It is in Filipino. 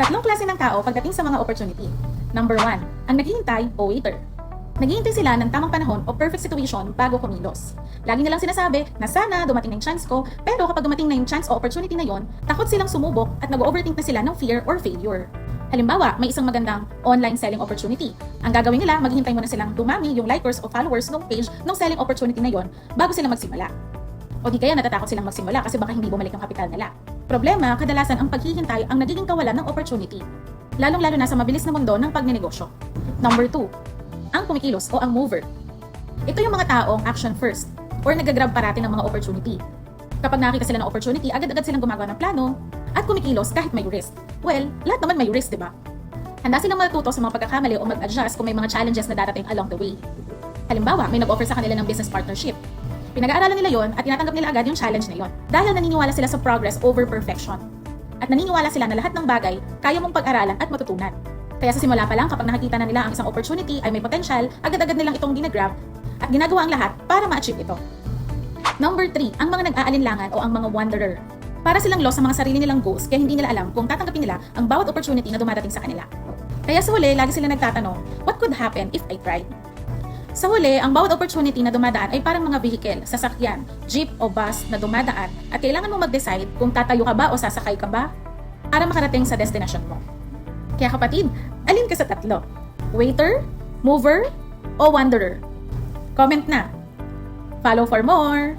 Tatlong klase ng tao pagdating sa mga opportunity. Number one, ang naghihintay o waiter. Naghihintay sila ng tamang panahon o perfect situation bago kumilos. Lagi nilang sinasabi na sana dumating na yung chance ko, pero kapag dumating na yung chance o opportunity na yon, takot silang sumubok at nag-overthink na sila ng fear or failure. Halimbawa, may isang magandang online selling opportunity. Ang gagawin nila, maghihintay muna silang dumami yung likers o followers ng page ng selling opportunity na yon bago sila magsimula. O di kaya natatakot silang magsimula kasi baka hindi bumalik yung kapital nila. Problema, kadalasan ang paghihintay ang nagiging kawalan ng opportunity. Lalong-lalo na sa mabilis na mundo ng pagnenegosyo. Number 2, ang kumikilos o ang mover. Ito yung mga taong action first or nagagrab parati ng mga opportunity. Kapag nakita sila ng opportunity, agad-agad silang gumagawa ng plano at kumikilos kahit may risk. Well, lahat naman may risk, di ba? Handa silang matuto sa mga pagkakamali o mag-adjust kung may mga challenges na darating along the way. Halimbawa, may nag-offer sa kanila ng business partnership. Pinag-aaralan nila yon at tinatanggap nila agad yung challenge na yon dahil naniniwala sila sa progress over perfection. At naniniwala sila na lahat ng bagay kaya mong pag-aralan at matutunan. Kaya sa simula pa lang kapag nakikita na nila ang isang opportunity ay may potential, agad-agad nilang itong ginagrab at ginagawa ang lahat para ma-achieve ito. Number 3, ang mga nag-aalinlangan o ang mga wanderer. Para silang lost sa mga sarili nilang goals kaya hindi nila alam kung tatanggapin nila ang bawat opportunity na dumadating sa kanila. Kaya sa huli, lagi sila nagtatanong, what could happen if I tried? Sa huli, ang bawat opportunity na dumadaan ay parang mga vehicle, sasakyan, jeep o bus na dumadaan at kailangan mo mag-decide kung tatayo ka ba o sasakay ka ba para makarating sa destination mo. Kaya kapatid, alin ka sa tatlo? Waiter, mover, o wanderer? Comment na. Follow for more!